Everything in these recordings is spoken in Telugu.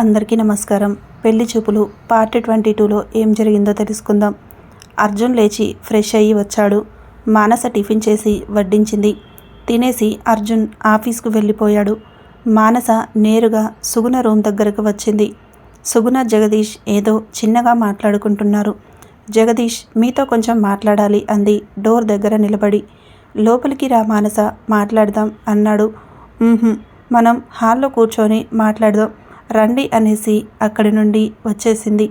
అందరికీ నమస్కారం. పెళ్ళి చూపులు పార్ట్ ట్వంటీ టూలో ఏం జరిగిందో తెలుసుకుందాం. అర్జున్ లేచి ఫ్రెష్ అయ్యి వచ్చాడు. మానస టిఫిన్ చేసి వడ్డించింది. తినేసి అర్జున్ ఆఫీస్కు వెళ్ళిపోయాడు. మానస నేరుగా సుగుణ రూమ్ దగ్గరకు వచ్చింది. సుగుణ జగదీష్ ఏదో చిన్నగా మాట్లాడుకుంటున్నారు. జగదీష్ మీతో కొంచెం మాట్లాడాలి అంది. డోర్ దగ్గర నిలబడి లోపలికి రా మానస మాట్లాడదాం అన్నాడు. మనం హాల్లో కూర్చొని మాట్లాడదాం. రండి అనేసి అక్కడి నుండి వచ్చేసింది.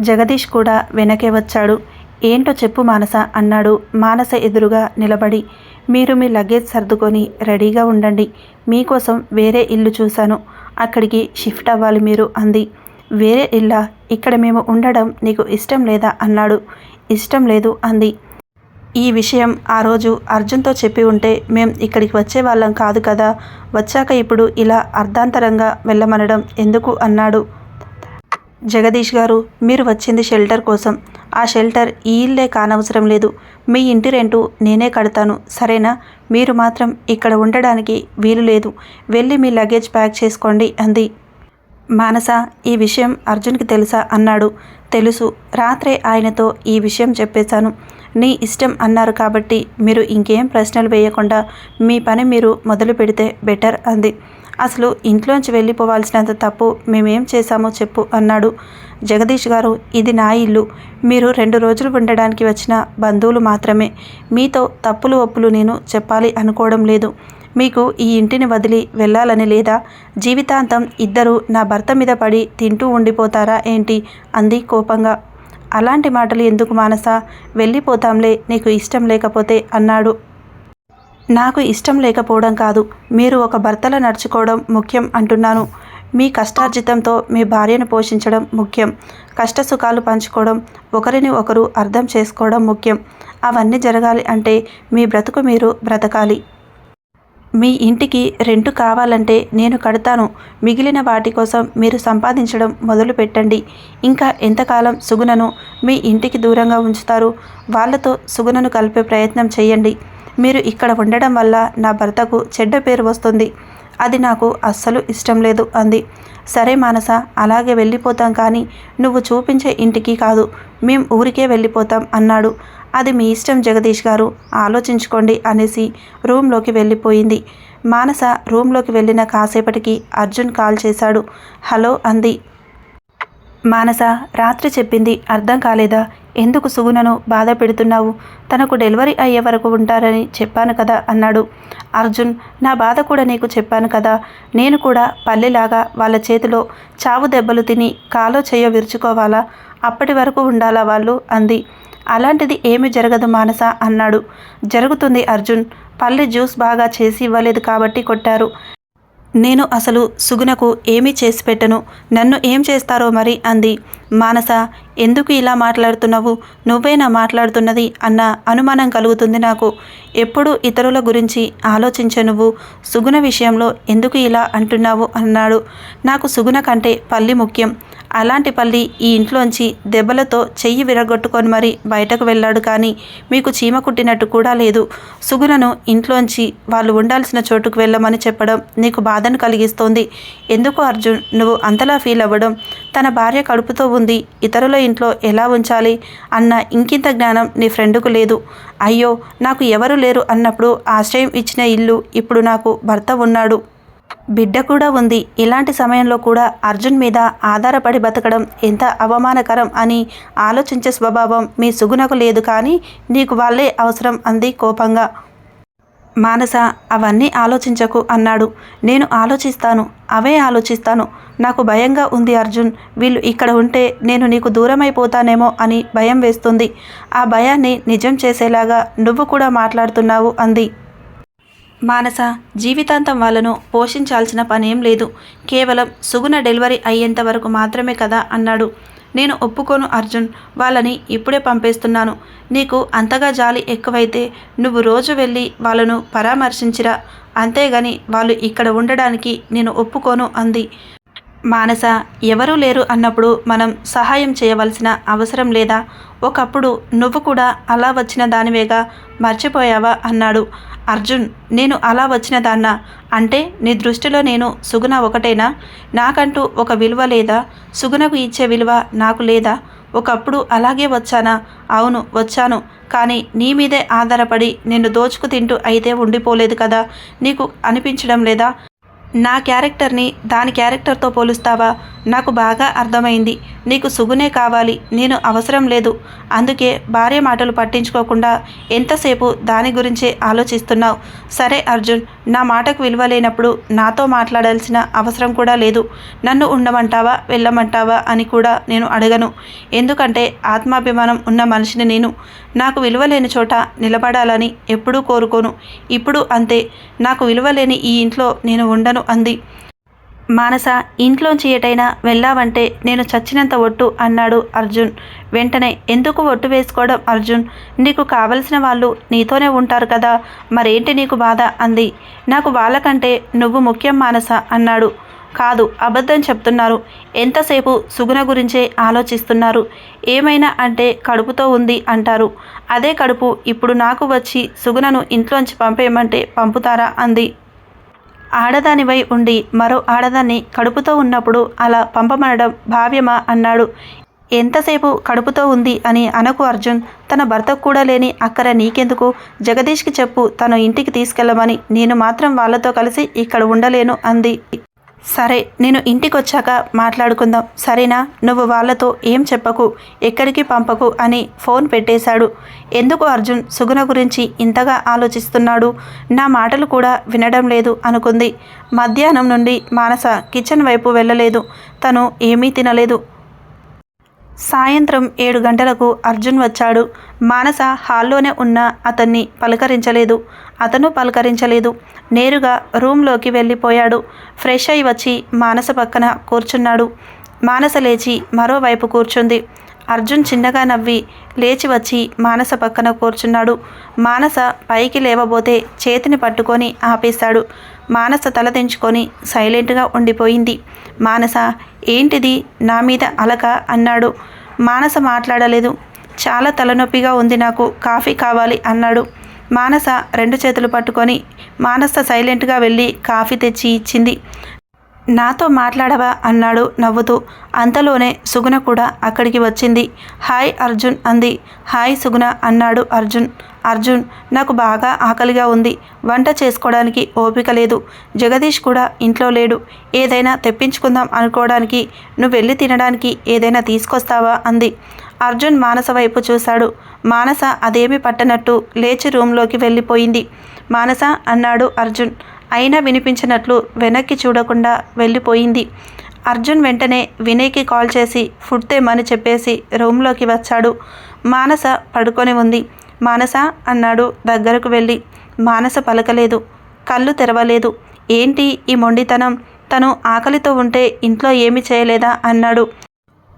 జగదీష్ కూడా వెనకే వచ్చాడు. ఏంటో చెప్పు మానస అన్నాడు మానస ఎదురుగా నిలబడి. మీరు మీ లగేజ్ సర్దుకొని రెడీగా ఉండండి. మీకోసం వేరే ఇల్లు చూశాను. అక్కడికి షిఫ్ట్ అవ్వాలి మీరు అంది. వేరే ఇల్లా? ఇక్కడ మేము ఉండడం నీకు ఇష్టం లేదా? అన్నాడు. ఇష్టం లేదు అంది. ఈ విషయం ఆ రోజు అర్జున్తో చెప్పి ఉంటే మేం ఇక్కడికి వచ్చే వాళ్ళం కాదు కదా. వచ్చాక ఇప్పుడు ఇలా అర్ధాంతరంగా వెళ్ళమనడం ఎందుకు అన్నాడు. జగదీష్ గారు మీరు వచ్చింది షెల్టర్ కోసం. ఆ షెల్టర్ ఈ ఇల్లే కానవసరం లేదు. మీ ఇంటి రెంటు నేనే కడతాను. సరేనా? మీరు మాత్రం ఇక్కడ ఉండడానికి వీలు లేదు. వెళ్ళి మీ లగేజ్ ప్యాక్ చేసుకోండి అంది. మానస ఈ విషయం అర్జున్కి తెలుసా? అన్నాడు. తెలుసు. రాత్రే ఆయనతో ఈ విషయం చెప్పేశాను. నీ ఇష్టం అన్నారు కాబట్టి మీరు ఇంకేం ప్రశ్నలు వేయకుండా మీ పని మీరు మొదలు పెడితే బెటర్ అంది. అసలు ఇంట్లోంచి వెళ్ళిపోవాల్సినంత తప్పు మేమేం చేశామో చెప్పు అన్నాడు జగదీష్ గారు. ఇది నా ఇల్లు. మీరు రెండు రోజులు ఉండడానికి వచ్చిన బంధువులు మాత్రమే. మీతో తప్పులు ఒప్పులు నేను చెప్పాలి అనుకోవడం లేదు. మీకు ఈ ఇంటిని వదిలి వెళ్ళాలని లేదా? జీవితాంతం ఇద్దరు నా భర్త మీద పడి తింటూ ఉండిపోతారా ఏంటి? అంది కోపంగా. అలాంటి మాటలు ఎందుకు మానస? వెళ్ళిపోతాంలే నీకు ఇష్టం లేకపోతే అన్నాడు. నాకు ఇష్టం లేకపోవడం కాదు మీరు ఒక భర్తల నడుచుకోవడం ముఖ్యం అంటున్నాను. మీ కష్టార్జితంతో మీ భార్యను పోషించడం ముఖ్యం. కష్టసుఖాలు పంచుకోవడం ఒకరిని ఒకరు అర్థం చేసుకోవడం ముఖ్యం. అవన్నీ జరగాలి అంటే మీ బ్రతుకు మీరు బ్రతకాలి. మీ ఇంటికి రెంటు కావాలంటే నేను కడతాను. మిగిలిన వాటి కోసం మీరు సంపాదించడం మొదలు పెట్టండి. ఇంకా ఎంతకాలం సుగుణను మీ ఇంటికి దూరంగా ఉంచుతారు? వాళ్ళతో సుగుణను కలిపే ప్రయత్నం చేయండి. మీరు ఇక్కడ ఉండడం వల్ల నా భర్తకు చెడ్డ పేరు వస్తుంది. అది నాకు అస్సలు ఇష్టం లేదు అంది. సరే మానస అలాగే వెళ్ళిపోతాం కానీ నువ్వు చూపించే ఇంటికి కాదు. మేం ఊరికే వెళ్ళిపోతాం అన్నాడు. అది మీ ఇష్టం జగదీష్ గారు. ఆలోచించుకోండి అనేసి రూమ్లోకి వెళ్ళిపోయింది. మానస రూమ్లోకి వెళ్ళిన కాసేపటికి అర్జున్ కాల్ చేశాడు. హలో అంది. మానస రాత్రి చెప్పింది అర్థం కాలేదా? ఎందుకు సుగుణను బాధ పెడుతున్నావు? తనకు డెలివరీ అయ్యే వరకు ఉంటారని చెప్పాను కదా అన్నాడు. అర్జున్ నా బాధ కూడా నీకు చెప్పాను కదా. నేను కూడా పల్లెలాగా వాళ్ళ చేతిలో చావు దెబ్బలు తిని కాలో చేయో విరుచుకోవాలా? అప్పటి వరకు ఉండాలా వాళ్ళు? అంది. అలాంటిది ఏమి జరగదు మానస అన్నాడు. జరుగుతుంది అర్జున్. పల్లె జ్యూస్ బాగా చేసి ఇవ్వలేదు కాబట్టి కొట్టారు. నేను అసలు సుగుణకు ఏమీ చేసి పెట్టను. నన్ను ఏం చేస్తారో మరి? అంది. మానస ఎందుకు ఇలా మాట్లాడుతున్నావు? నువ్వేనా మాట్లాడుతున్నది? అన్న అనుమానం కలుగుతుంది నాకు. ఎప్పుడు ఇతరుల గురించి ఆలోచించే నువ్వు? సుగుణ విషయంలో ఎందుకు ఇలా అంటున్నావు? అన్నాడు. నాకు సుగుణ కంటే పల్లి ముఖ్యం. అలాంటి పల్లి ఈ ఇంట్లోంచి దెబ్బలతో చెయ్యి విరగొట్టుకొని మరి బయటకు వెళ్ళాడు కానీ మీకు చీమ కుట్టినట్టు కూడా లేదు. సుగుణను ఇంట్లోంచి వాళ్ళు ఉండాల్సిన చోటుకు వెళ్ళమని చెప్పడం నీకు బాధను కలిగిస్తోంది. ఎందుకు అర్జున్? నువ్వు అంతలా ఫీల్ అవ్వడం? తన భార్య కడుపుతో ఉంది. ఇతరుల ఇంట్లో ఎలా ఉంచాలి? అన్న ఇంకింత జ్ఞానం నీ ఫ్రెండ్కు లేదు. అయ్యో నాకు ఎవరు లేరు అన్నప్పుడు ఆశ్రయం ఇచ్చిన ఇల్లు ఇప్పుడు నాకు భర్త ఉన్నాడు. బిడ్డ కూడా ఉంది. ఇలాంటి సమయంలో కూడా అర్జున్ మీద ఆధారపడి బతకడం ఎంత అవమానకరం అని ఆలోచించే స్వభావం మీ సుగుణకు లేదు కానీ నీకు వాళ్ళే అవసరం అంది కోపంగా. మానస అవన్నీ ఆలోచించకు అన్నాడు. నేను ఆలోచిస్తాను అవే ఆలోచిస్తాను. నాకు భయంగా ఉంది అర్జున్. వీళ్ళు ఇక్కడ ఉంటే నేను నీకు దూరమైపోతానేమో అని భయం వేస్తుంది. ఆ భయాన్ని నిజం చేసేలాగా నువ్వు కూడా మాట్లాడుతున్నావు అంది. మానస జీవితాంతం వాళ్ళను పోషించాల్సిన పనేం లేదు. కేవలం సుగుణ డెలివరీ అయ్యేంత వరకు మాత్రమే కదా అన్నాడు. నేను ఒప్పుకోను అర్జున్ వాళ్ళని ఇప్పుడే పంపేస్తున్నాను. నీకు అంతగా జాలి ఎక్కువైతే నువ్వు రోజు వెళ్ళి వాళ్ళను పరామర్శించిరా. అంతేగాని వాళ్ళు ఇక్కడ ఉండడానికి నేను ఒప్పుకోను అంది. మానస ఎవరూ లేరు అన్నప్పుడు మనం సహాయం చేయవలసిన అవసరం లేదా? ఒకప్పుడు నువ్వు కూడా అలా వచ్చిన దానివేగా మర్చిపోయావా అన్నాడు. అర్జున్ నేను అలా వచ్చిన దాన్న. అంటే నీ దృష్టిలో నేను సుగుణ ఒకటేనా? నాకంటూ ఒక విలువ లేదా? సుగుణకు ఇచ్చే విలువ నాకు లేదా? ఒకప్పుడు అలాగే వచ్చానా? అవును వచ్చాను. కానీ నీ మీదే ఆధారపడి నిన్ను దోచుకు తింటూ అయితే ఉండిపోలేదు కదా? నీకు అనిపించడం లేదా? నా క్యారెక్టర్ని దాని క్యారెక్టర్తో పోలుస్తావా? నాకు బాగా అర్థమైంది. నీకు సుగునే కావాలి. నేను అవసరం లేదు. అందుకే భార్య మాటలు పట్టించుకోకుండా ఎంతసేపు దాని గురించే ఆలోచిస్తున్నావు? సరే అర్జున్ నా మాటకు విలువ లేనప్పుడు నాతో మాట్లాడాల్సిన అవసరం కూడా లేదు. నన్ను ఉండమంటావా వెళ్ళమంటావా అని కూడా నేను అడగను. ఎందుకంటే ఆత్మాభిమానం ఉన్న మనిషిని నేను. నాకు విలువ లేని చోట నిలబడాలని ఎప్పుడూ కోరుకోను. ఇప్పుడు అంతే. నాకు విలువ లేని ఈ ఇంట్లో నేను ఉండను అంది. మానస ఇంట్లోంచి ఎటైనా వెళ్ళావంటే నేను చచ్చినంత ఒట్టు అన్నాడు అర్జున్. వెంటనే ఎందుకు ఒట్టు వేసుకోవడం అర్జున్? నీకు కావలసిన వాళ్ళు నీతోనే ఉంటారు కదా మరేంటి నీకు బాధ? అంది. నాకు వాళ్ళకంటే నువ్వు ముఖ్యం మానస అన్నాడు. కాదు అబద్ధం చెప్తున్నారు. ఎంతసేపు సుగుణ గురించే ఆలోచిస్తున్నారు? ఏమైనా అంటే కడుపుతో ఉంది అంటారు. అదే కడుపు ఇప్పుడు నాకు వచ్చి సుగుణను ఇంట్లోంచి పంపేయమంటే పంపుతారా? అంది. ఆడదానివై ఉండి మరో ఆడదాన్ని కడుపుతో ఉన్నప్పుడు అలా పంపమనడం భావ్యమా అన్నాడు. ఎంతసేపు కడుపుతో ఉంది అని అనకు అర్జున్. తన భర్తకు కూడా లేని అక్కర నీకెందుకు? జగదీష్కి చెప్పు తను ఇంటికి తీసుకెళ్ళమని. నేను మాత్రం వాళ్ళతో కలిసి ఇక్కడ ఉండలేను అంది. సరే నేను ఇంటికి వచ్చాక మాట్లాడుకుందాం. సరేనా? నువ్వు వాళ్ళతో ఏం చెప్పకు ఎక్కడికి పంపకు అని ఫోన్ పెట్టేశాడు. ఎందుకు అర్జున్ సుగుణ గురించి ఇంతగా ఆలోచిస్తున్నాడు? నా మాటలు కూడా వినడం లేదు అనుకుంది. మధ్యాహ్నం నుండి మానస కిచెన్ వైపు వెళ్ళలేదు. తను ఏమీ తినలేదు. సాయంత్రం ఏడు గంటలకు అర్జున్ వచ్చాడు. మానస హాల్లోనే ఉన్న అతన్ని పలకరించలేదు. అతను పలకరించలేదు. నేరుగా రూమ్లోకి వెళ్ళిపోయాడు. ఫ్రెష్ అయి వచ్చి మానస పక్కన కూర్చున్నాడు. మానస లేచి మరోవైపు కూర్చుంది. అర్జున్ చిన్నగా నవ్వి లేచి వచ్చి మానస పక్కన కూర్చున్నాడు. మానస పైకి లేవబోతే చేతిని పట్టుకొని ఆపేశాడు. మానస తలదించుకొని సైలెంట్గా ఉండిపోయింది. మానస ఏంటిది? నా మీద అలక? అన్నాడు. మానస మాట్లాడలేదు. చాలా తలనొప్పిగా ఉంది నాకు. కాఫీ కావాలి అన్నాడు. మానస రెండు చేతులు పట్టుకొని మానస సైలెంట్గా వెళ్ళి కాఫీ తెచ్చి ఇచ్చింది. నాతో మాట్లాడవా? అన్నాడు నవ్వుతూ. అంతలోనే సుగుణ కూడా అక్కడికి వచ్చింది. హాయ్ అర్జున్ అంది. హాయ్ సుగుణ అన్నాడు అర్జున్. అర్జున్ నాకు బాగా ఆకలిగా ఉంది. వంట చేసుకోవడానికి ఓపిక లేదు. జగదీష్ కూడా ఇంట్లో లేడు. ఏదైనా తెప్పించుకుందాం అనుకోవడానికి నువ్వు వెళ్ళి తినడానికి ఏదైనా తీసుకొస్తావా? అంది. అర్జున్ మానస వైపు చూశాడు. మానస అదేమీ పట్టనట్టు లేచి రూంలోకి వెళ్ళిపోయింది. మానస అన్నాడు అర్జున్. అయినా వినిపించినట్లు వెనక్కి చూడకుండా వెళ్ళిపోయింది. అర్జున్ వెంటనే వినయ్కి కాల్ చేసి ఫుడ్ తేమని చెప్పేసి రూమ్లోకి వచ్చాడు. మానస పడుకొని ఉంది. మానస అన్నాడు దగ్గరకు వెళ్ళి. మానస పలకలేదు. కళ్ళు తెరవలేదు. ఏంటి ఈ మొండితనం? తను ఆకలితో ఉంటే ఇంట్లో ఏమి చేయలేదా? అన్నాడు.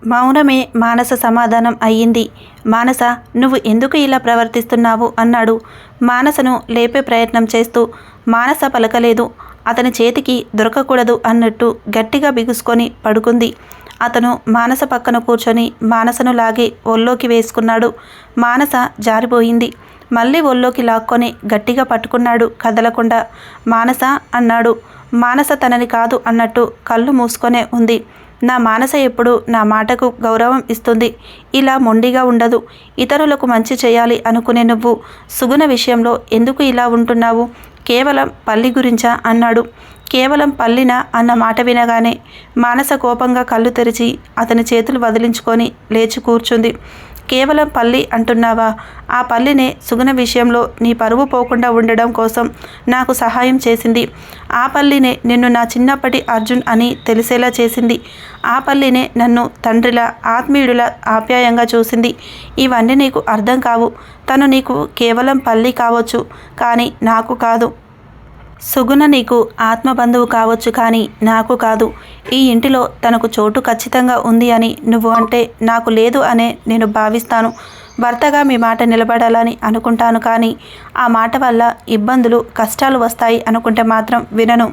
మౌనమే మానస సమాధానం అయ్యింది. మానస నువ్వు ఎందుకు ఇలా ప్రవర్తిస్తున్నావు? అన్నాడు. మానసను లేపే ప్రయత్నం చేస్తూ మానస పలకలేదు. అతని చేతికి దొరకకూడదు అన్నట్టు గట్టిగా బిగుసుకొని పడుకుంది. అతను మానస పక్కన కూర్చొని మానసను లాగి ఒళ్ళోకి వేసుకున్నాడు. మానస జారిపోయింది. మళ్ళీ ఒళ్ళోకి లాక్కొని గట్టిగా పట్టుకున్నాడు కదలకుండా. మానస అన్నాడు. మానస తనని కాదు అన్నట్టు కళ్ళు మూసుకొనే ఉంది. నా మానస ఎప్పుడు నా మాటకు గౌరవం ఇస్తుంది. ఇలా మొండిగా ఉండదు. ఇతరులకు మంచి చేయాలి అనుకునే నువ్వు సుగుణ విషయంలో ఎందుకు ఇలా ఉంటున్నావు? కేవలం పల్లి గురించా? అన్నాడు. కేవలం పల్లిన అన్న మాట వినగానే మానస కోపంగా కళ్ళు తెరిచి అతని చేతులు వదిలించుకొని లేచి కూర్చుంది. కేవలం పల్లి అంటున్నావా? ఆ పల్లినే సుగుణ విషయంలో నీ పరువు పోకుండా ఉండడం కోసం నాకు సహాయం చేసింది. ఆ పల్లినే నిన్ను నా చిన్నప్పటి అర్జున్ అని తెలిసేలా చేసింది. ఆ పల్లినే నన్ను తండ్రిలా ఆత్మీయుడిలా ఆప్యాయంగా చూసింది. ఇవన్నీ నీకు అర్థం కావు. తను నీకు కేవలం పల్లి కావచ్చు కానీ నాకు కాదు. సుగుణ నీకు ఆత్మబంధువు కావచ్చు కానీ నాకు కాదు. ఈ ఇంటిలో తనకు చోటు ఖచ్చితంగా ఉంది అని నువ్వు అంటే నాకు లేదు అనే నేను భావిస్తాను. భర్తగా మీ మాట నిలబడాలని అనుకుంటాను కానీ ఆ మాట వల్ల ఇబ్బందులు కష్టాలు వస్తాయి అనుకుంటే మాత్రం వినను.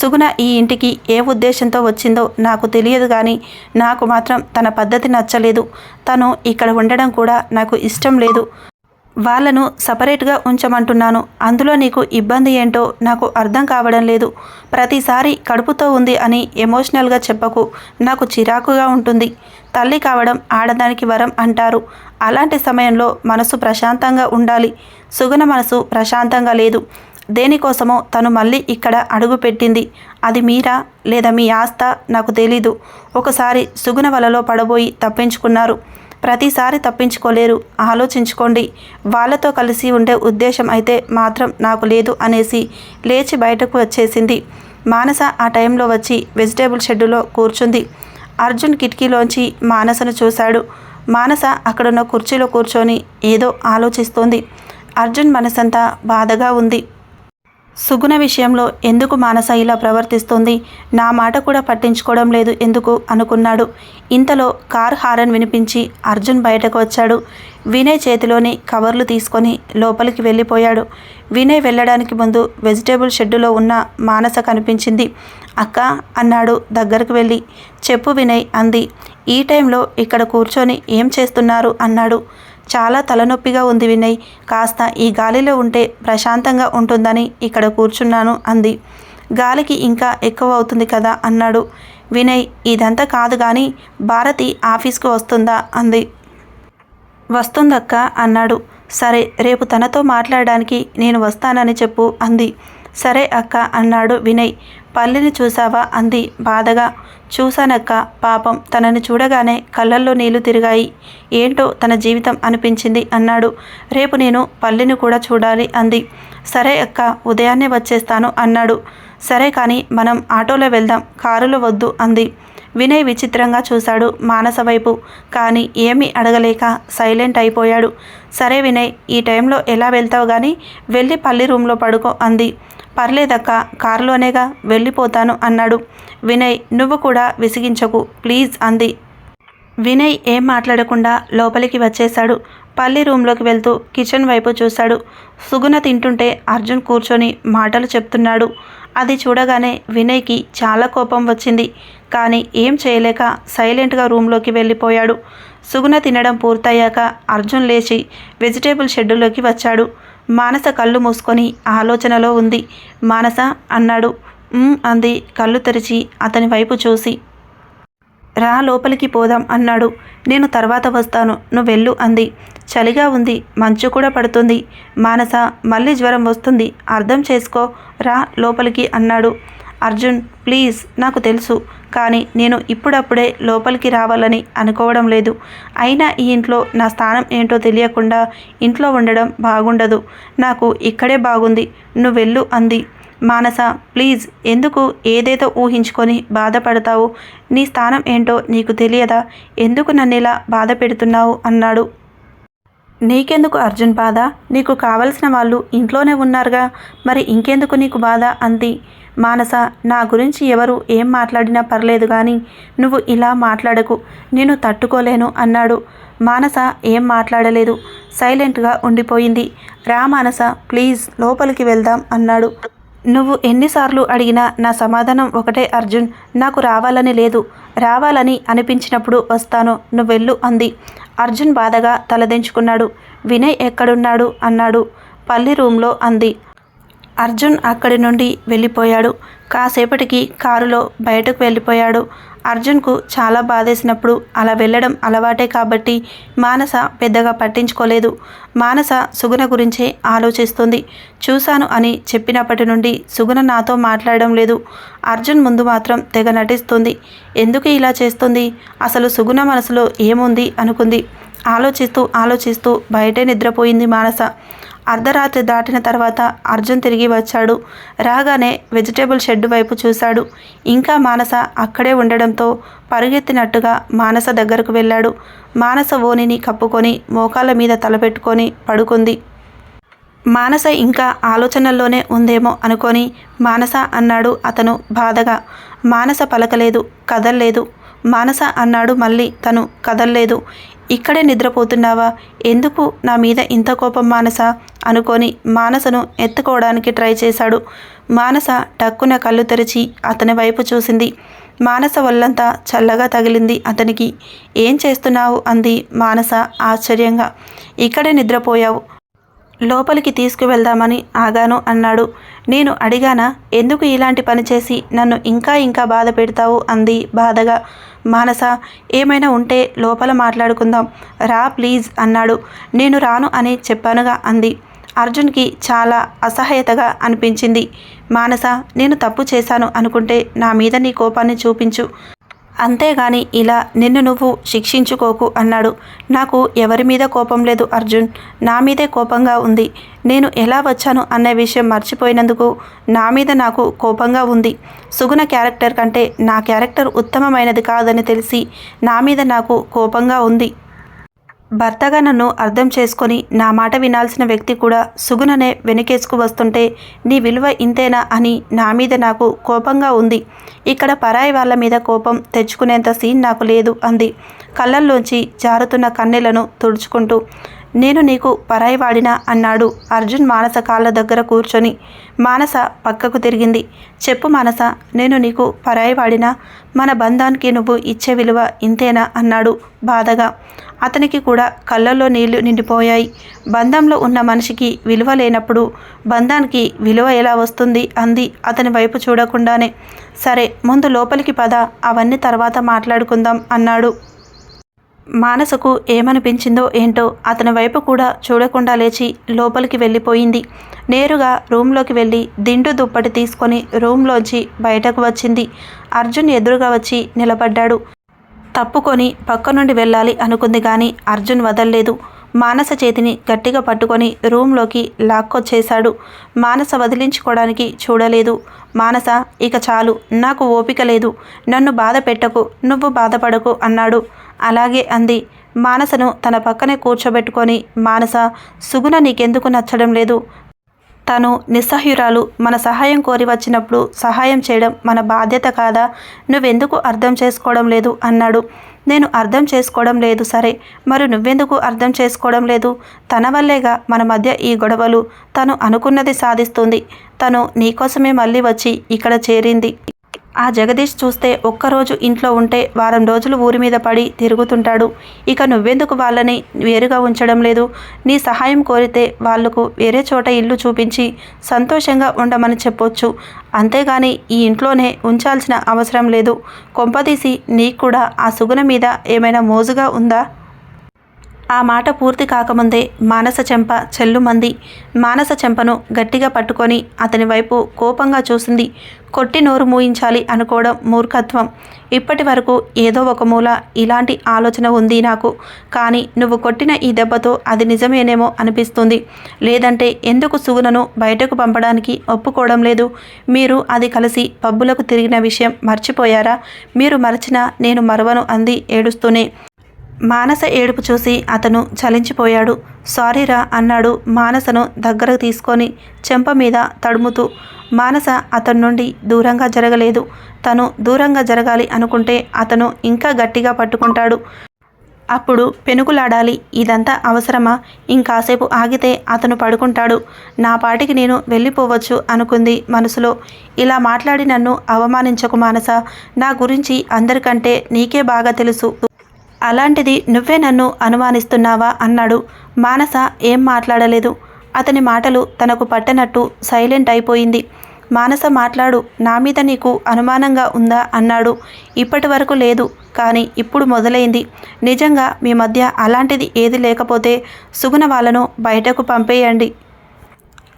సుగుణ ఈ ఇంటికి ఏ ఉద్దేశంతో వచ్చిందో నాకు తెలియదు కానీ నాకు మాత్రం తన పద్ధతి నచ్చలేదు. తను ఇక్కడ ఉండడం కూడా నాకు ఇష్టం లేదు. వాళ్ళను సపరేట్గా ఉంచమంటున్నాను. అందులో నీకు ఇబ్బంది ఏంటో నాకు అర్థం కావడం లేదు. ప్రతిసారి కడుపుతో ఉంది అని ఎమోషనల్గా చెప్పకు. నాకు చిరాకుగా ఉంటుంది. తల్లి కావడం ఆడదానికి వరం అంటారు. అలాంటి సమయంలో మనసు ప్రశాంతంగా ఉండాలి. సుగుణ మనసు ప్రశాంతంగా లేదు. దేనికోసమో తను మళ్ళీ ఇక్కడ అడుగుపెట్టింది అది మీరా లేదా మీ ఆస్థ నాకు తెలీదు. ఒకసారి సుగుణ వలలో పడబోయి తప్పించుకున్నారు. ప్రతిసారి తప్పించుకోలేరు. ఆలోచించుకోండి. వాళ్ళతో కలిసి ఉండే ఉద్దేశం అయితే మాత్రం నాకు లేదు అనేసి లేచి బయటకు వచ్చేసింది. మానస ఆ టైంలో వచ్చి వెజిటేబుల్ షెడ్డులో కూర్చుంది. అర్జున్ కిటికీలోంచి మానసను చూశాడు. మానస అక్కడున్న కుర్చీలో కూర్చొని ఏదో ఆలోచిస్తోంది. అర్జున్ మనసంతా బాధగా ఉంది. సుగుణ విషయంలో ఎందుకు మానస ఇలా ప్రవర్తిస్తుంది? నా మాట కూడా పట్టించుకోవడం లేదు ఎందుకు అనుకున్నాడు. ఇంతలో కార్ హారన్ వినిపించి అర్జున్ బయటకు వచ్చాడు. వినయ్ చేతిలోని కవర్లు తీసుకొని లోపలికి వెళ్ళిపోయాడు. వినయ్ వెళ్ళడానికి ముందు వెజిటేబుల్ షెడ్డులో ఉన్న మానస కనిపించింది. అక్క అన్నాడు దగ్గరకు వెళ్ళి. చెప్పు వినయ్ అంది. ఈ టైంలో ఇక్కడ కూర్చొని ఏం చేస్తున్నారు? అన్నాడు. చాలా తలనొప్పిగా ఉంది వినయ్. కాస్త ఈ గాలిలో ఉంటే ప్రశాంతంగా ఉంటుందని ఇక్కడ కూర్చున్నాను అంది. గాలికి ఇంకా ఎక్కువ అవుతుంది కదా అన్నాడు. వినయ్ ఇదంతా కాదు కానీ భారతి ఆఫీస్కి వస్తుందా? అంది. వస్తుందక్క అన్నాడు. సరే రేపు తనతో మాట్లాడడానికి నేను వస్తానని చెప్పు అంది. సరే అక్క అన్నాడు వినయ్. పల్లిని చూసావా అంది బాధగా. చూశానక్క పాపం. తనని చూడగానే కళ్ళల్లో నీళ్ళు తిరిగాయి. ఏంటో తన జీవితం అనిపించింది అన్నాడు. రేపు నేను పల్లిని కూడా చూడాలి అంది. సరే అక్క ఉదయాన్నే వచ్చేస్తాను అన్నాడు. సరే కానీ మనం ఆటోలో వెళ్దాం కారులో వద్దు అంది. వినయ్ విచిత్రంగా చూశాడు మానస వైపు. కానీ ఏమీ అడగలేక సైలెంట్ అయిపోయాడు. సరే వినయ్ ఈ టైంలో ఎలా వెళ్తావు కానీ వెళ్ళి పల్లి రూమ్లో పడుకో అంది. పర్లేదక్క కారులోనేగా వెళ్ళిపోతాను అన్నాడు. వినయ్ నువ్వు కూడా విసిగించకు ప్లీజ్ అంది. వినయ్ ఏం మాట్లాడకుండా లోపలికి వచ్చేశాడు. పల్లి రూమ్లోకి వెళ్తూ కిచెన్ వైపు చూశాడు. సుగుణ తింటుంటే అర్జున్ కూర్చొని మాటలు చెప్తున్నాడు. అది చూడగానే వినయ్కి చాలా కోపం వచ్చింది. కానీ ఏం చేయలేక సైలెంట్గా రూమ్లోకి వెళ్ళిపోయాడు. సుగుణ తినడం పూర్తయ్యాక అర్జున్ లేచి వెజిటేబుల్ షెడ్యూల్లోకి వచ్చాడు. మానస కళ్ళు మూసుకొని ఆలోచనలో ఉంది. మానస అన్నాడు. అంది. కళ్ళు తెరిచి అతని వైపు చూసి. రా లోపలికి పోదాం అన్నాడు. నేను తర్వాత వస్తాను. నువ్వు వెళ్ళు అంది. చలిగా ఉంది. మంచు కూడా పడుతుంది. మానస మళ్ళీ జ్వరం వస్తుంది. అర్థం చేసుకో. రా లోపలికి అన్నాడు. అర్జున్ ప్లీజ్. నాకు తెలుసు. కానీ నేను ఇప్పుడప్పుడే లోపలికి రావాలని అనుకోవడం లేదు. అయినా ఈ ఇంట్లో నా స్థానం ఏంటో తెలియకుండా ఇంట్లో ఉండడం బాగుండదు. నాకు ఇక్కడే బాగుంది. నువ్వు వెళ్ళు అంది. మానస ప్లీజ్ ఎందుకు ఏదేదో ఊహించుకొని బాధపడతావు? నీ స్థానం ఏంటో నీకు తెలియదా? ఎందుకు నన్ను ఇలా బాధ పెడుతున్నావు? అన్నాడు. నీకెందుకు అర్జున్ బాధ? నీకు కావలసిన వాళ్ళు ఇంట్లోనే ఉన్నారుగా. మరి ఇంకెందుకు నీకు బాధ? అంది. మానస నా గురించి ఎవరు ఏం మాట్లాడినా పర్లేదు కానీ నువ్వు ఇలా మాట్లాడకు. నేను తట్టుకోలేను అన్నాడు. మానస ఏం మాట్లాడలేదు. సైలెంట్గా ఉండిపోయింది. రా మానస ప్లీజ్ లోపలికి వెళ్దాం అన్నాడు. నువ్వు ఎన్నిసార్లు అడిగినా నా సమాధానం ఒకటే అర్జున్ నాకు రావాలని లేదు. రావాలని అనిపించినప్పుడు వస్తాను నువ్వెళ్ళు అంది. అర్జున్ బాధగా తలదించుకున్నాడు. వినయ్ ఎక్కడున్నాడు? అన్నాడు. పల్లి రూమ్లో అంది. అర్జున్ అక్కడి నుండి వెళ్ళిపోయాడు. కాసేపటికి కారులో బయటకు వెళ్ళిపోయాడు. అర్జున్కు చాలా బాధేసినప్పుడు అలా వెళ్ళడం అలవాటే కాబట్టి మానస పెద్దగా పట్టించుకోలేదు. మానస సుగుణ గురించే ఆలోచిస్తుంది. చూశాను అని చెప్పినప్పటి నుండి సుగుణ నాతో మాట్లాడడం లేదు. అర్జున్ ముందు మాత్రం తెగ నటిస్తుంది. ఎందుకు ఇలా చేస్తుంది? అసలు సుగుణ మనసులో ఏముంది అనుకుంది. ఆలోచిస్తూ ఆలోచిస్తూ బయటే నిద్రపోయింది మానస. అర్ధరాత్రి దాటిన తర్వాత అర్జున్ తిరిగి వచ్చాడు. రాగానే వెజిటేబుల్ షెడ్ వైపు చూశాడు. ఇంకా మానస అక్కడే ఉండడంతో పరుగెత్తినట్టుగా మానస దగ్గరకు వెళ్ళాడు. మానస ఓనిని కప్పుకొని మోకాళ్ళ మీద తలపెట్టుకొని పడుకుంది. మానస ఇంకా ఆలోచనల్లోనే ఉందేమో అనుకొని మానస అన్నాడు అతను బాధగా. మానస పలకలేదు కదల్లేదు. మానస అన్నాడు మళ్ళీ తను కదల్లేదు. ఇక్కడే నిద్రపోతున్నావా? ఎందుకు నా మీద ఇంత కోపం మానస? అనుకొని మానసను ఎత్తుకోవడానికి ట్రై చేశాడు. మానస టక్కున కళ్ళు తెరిచి అతని వైపు చూసింది. మానస వల్లంతా చల్లగా తగిలింది అతనికి. ఏం చేస్తున్నావు? అంది మానస ఆశ్చర్యంగా. ఇక్కడే నిద్రపోయావు. లోపలికి తీసుకువెళ్దామని ఆగాను అన్నాడు. నేను అడిగానా ఎందుకు ఇలాంటి పని చేసి నన్ను ఇంకా ఇంకా బాధ పెడతావు? అంది బాధగా. మానస ఏమైనా ఉంటే లోపల మాట్లాడుకుందాం. రా ప్లీజ్ అన్నాడు. నేను రాను అని చెప్పానుగా అంది. అర్జున్కి చాలా అసహ్యతగా అనిపించింది. మానస నేను తప్పు చేశాను అనుకుంటే నా మీద నీ కోపాన్ని చూపించు. అంతేగాని ఇలా నిన్ను నువ్వు శిక్షించుకోకు అన్నాడు. నాకు ఎవరి మీద కోపం లేదు అర్జున్. నా మీదే కోపంగా ఉంది. నేను ఎలా వచ్చాను అనే విషయం మర్చిపోయినందుకు నా మీద నాకు కోపంగా ఉంది. సుగుణ క్యారెక్టర్ కంటే నా క్యారెక్టర్ ఉత్తమమైనది కాదని తెలిసి నా మీద నాకు కోపంగా ఉంది. భర్తగా నన్ను అర్థం చేసుకొని నా మాట వినాల్సిన వ్యక్తి కూడా సుగుణనే వెనుకేసుకు వస్తుంటే నీ విలువ ఇంతేనా అని నా మీద నాకు కోపంగా ఉంది. ఇక్కడ పరాయి వాళ్ళ మీద కోపం తెచ్చుకునేంత సీన్ నాకు లేదు అంది. కళ్ళల్లోంచి జారుతున్న కన్నెలను తుడుచుకుంటూ. నేను నీకు పరాయి వాడినా? అన్నాడు అర్జున్ మానస కాళ్ళ దగ్గర కూర్చొని. మానస పక్కకు తిరిగింది. చెప్పు మానస నేను నీకు పరాయివాడినా? మన బంధానికి నువ్వు ఇచ్చే విలువ ఇంతేనా? అన్నాడు బాధగా. అతనికి కూడా కళ్ళల్లో నీళ్ళు నిండిపోయాయి. బంధంలో ఉన్న మనిషికి విలువ లేనప్పుడు బంధానికి విలువ ఎలా వస్తుంది? అంది అతని వైపు చూడకుండానే. సరే ముందు లోపలికి పద అవన్నీ తర్వాత మాట్లాడుకుందాం అన్నాడు. మానసకు ఏమనిపించిందో ఏంటో అతని వైపు కూడా చూడకుండా లేచి లోపలికి వెళ్ళిపోయింది. నేరుగా రూమ్లోకి వెళ్ళి దిండు దుప్పటి తీసుకొని రూమ్లోంచి బయటకు వచ్చింది. అర్జున్ ఎదురుగా వచ్చి నిలబడ్డాడు. తప్పుకొని పక్క నుండి వెళ్ళాలి అనుకుంది కానీ అర్జున్ వదల్లేదు. మానస చేతిని గట్టిగా పట్టుకొని రూంలోకి లాక్కొచ్చేశాడు. మానస వదిలించుకోవడానికి చూడలేదు. మానస ఇక చాలు నాకు ఓపిక లేదు. నన్ను బాధ పెట్టకు నువ్వు బాధపడకు అన్నాడు. అలాగే అంది. మానసను తన పక్కనే కూర్చోబెట్టుకొని మానస సుగుణ నీకెందుకు నచ్చడం లేదు. తను నిస్సహ్యురాలు. మన సహాయం కోరి వచ్చినప్పుడు సహాయం చేయడం మన బాధ్యత కాదా? నువ్వెందుకు అర్థం చేసుకోవడం లేదు అన్నాడు. నేను అర్థం చేసుకోవడం లేదు సరే. మరి నువ్వెందుకు అర్థం చేసుకోవడం లేదు? తన వల్లేగా మన మధ్య ఈ గొడవలు తను అనుకున్నది సాధిస్తుంది. తను నీకోసమే మళ్ళీ వచ్చి ఇక్కడ చేరింది. ఆ జగదీష్ చూస్తే ఒక్కరోజు ఇంట్లో ఉంటే వారం రోజులు ఊరి మీద పడి తిరుగుతుంటాడు. ఇక నువ్వెందుకు వాళ్ళని వేరుగా ఉంచడం లేదు? నీ సహాయం కోరితే వాళ్ళకు వేరే చోట ఇల్లు చూపించి సంతోషంగా ఉండమని చెప్పొచ్చు. అంతేగాని ఈ ఇంట్లోనే ఉంచాల్సిన అవసరం లేదు. కొంపదీసి నీకు కూడా ఆ సుగుణ మీద ఏమైనా మోజుగా ఉందా? ఆ మాట పూర్తి కాకముందే మానస చెంప చెల్లుమంది. మానస చెంపను గట్టిగా పట్టుకొని అతని వైపు కోపంగా చూసింది. కొట్టి నోరు మూయించాలి అనుకోవడం మూర్ఖత్వం. ఇప్పటి వరకు ఏదో ఒక మూల ఇలాంటి ఆలోచన ఉంది నాకు. కానీ నువ్వు కొట్టిన ఈ దెబ్బతో అది నిజమేనేమో అనిపిస్తుంది. లేదంటే ఎందుకు సుగుణను బయటకు పంపడానికి ఒప్పుకోవడం లేదు? మీరు అది కలిసి పబ్బులకు తిరిగిన విషయం మర్చిపోయారా? మీరు మరచినా నేను మరవను అంది ఏడుస్తూనే. మానస ఏడుపు చూసి అతను చలించిపోయాడు. సారీరా అన్నాడు మానసను దగ్గరకు తీసుకొని చెంప మీద తడుముతూ. మానస అతని నుండి దూరంగా జరగలేదు. తను దూరంగా జరగాలి అనుకుంటే అతను ఇంకా గట్టిగా పట్టుకుంటాడు. అప్పుడు పెనుగులాడాలి. ఇదంతా అవసరమా? ఇంకాసేపు ఆగితే అతను పడుకుంటాడు. నా పాటికి నేను వెళ్ళిపోవచ్చు అనుకుంది మనసులో. ఇలా మాట్లాడి నన్ను అవమానించకు మానస. నా గురించి అందరికంటే నీకే బాగా తెలుసు. అలాంటిది నువ్వే నన్ను అనుమానిస్తున్నావా అన్నాడు. మానస ఏం మాట్లాడలేదు. అతని మాటలు తనకు పట్టనట్టు సైలెంట్ అయిపోయింది. మానస మాట్లాడు నా మీద నీకు అనుమానంగా ఉందా అన్నాడు. ఇప్పటి వరకు లేదు కానీ ఇప్పుడు మొదలైంది. నిజంగా మీ మధ్య అలాంటిది ఏది లేకపోతే సుగుణ వాళ్ళను బయటకు పంపేయండి.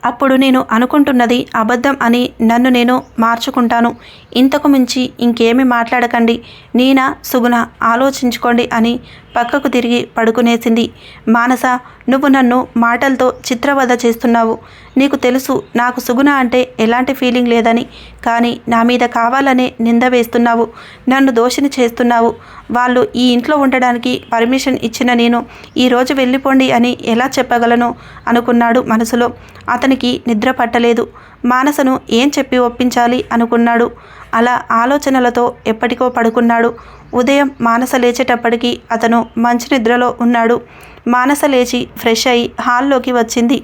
అప్పుడు నేను అనుకుంటున్నది అబద్ధం అని నన్ను నేను మార్చుకుంటాను. ఇంతకు మించి ఇంకేమి మాట్లాడకండి. నీనా సుగుణ ఆలోచించుకోండి అని పక్కకు తిరిగి పడుకునేసింది. మానస నువ్వు నన్ను మాటలతో చిత్రవద చేస్తున్నావు. నీకు తెలుసు నాకు సుగుణ అంటే ఎలాంటి ఫీలింగ్ లేదని. కానీ నా మీద కావాలనే నింద వేస్తున్నావు. నన్ను దోషిని చేస్తున్నావు. వాళ్ళు ఈ ఇంట్లో ఉండడానికి పర్మిషన్ ఇచ్చిన నేను ఈరోజు వెళ్ళిపోండి అని ఎలా చెప్పగలను? అనుకున్నాడు మనసులో. అతనికి నిద్ర పట్టలేదు. మానసను ఏం చెప్పి ఒప్పించాలి అనుకున్నాడు. అలా ఆలోచనలతో ఎప్పటికో పడుకున్నాడు. ఉదయం మానస లేచేటప్పటికి అతను మంచి నిద్రలో ఉన్నాడు. మానస లేచి ఫ్రెష్ అయి హాల్లోకి వచ్చింది.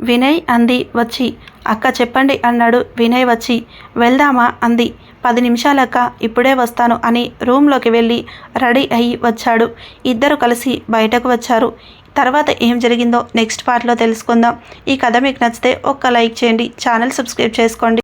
వినయ్ అంది వచ్చి. అక్క చెప్పండి అన్నాడు వినయ్ వచ్చి. వెళ్దామా? అంది. పది నిమిషాలక్క ఇప్పుడే వస్తాను అని రూమ్లోకి వెళ్ళి రెడీ అయ్యి వచ్చాడు. ఇద్దరు కలిసి బయటకు వచ్చారు. తర్వాత ఏం జరిగిందో నెక్స్ట్ పార్ట్లో తెలుసుకుందాం. ఈ కథ మీకు నచ్చితే ఒక్క లైక్ చేయండి. ఛానల్ సబ్స్క్రైబ్ చేసుకోండి.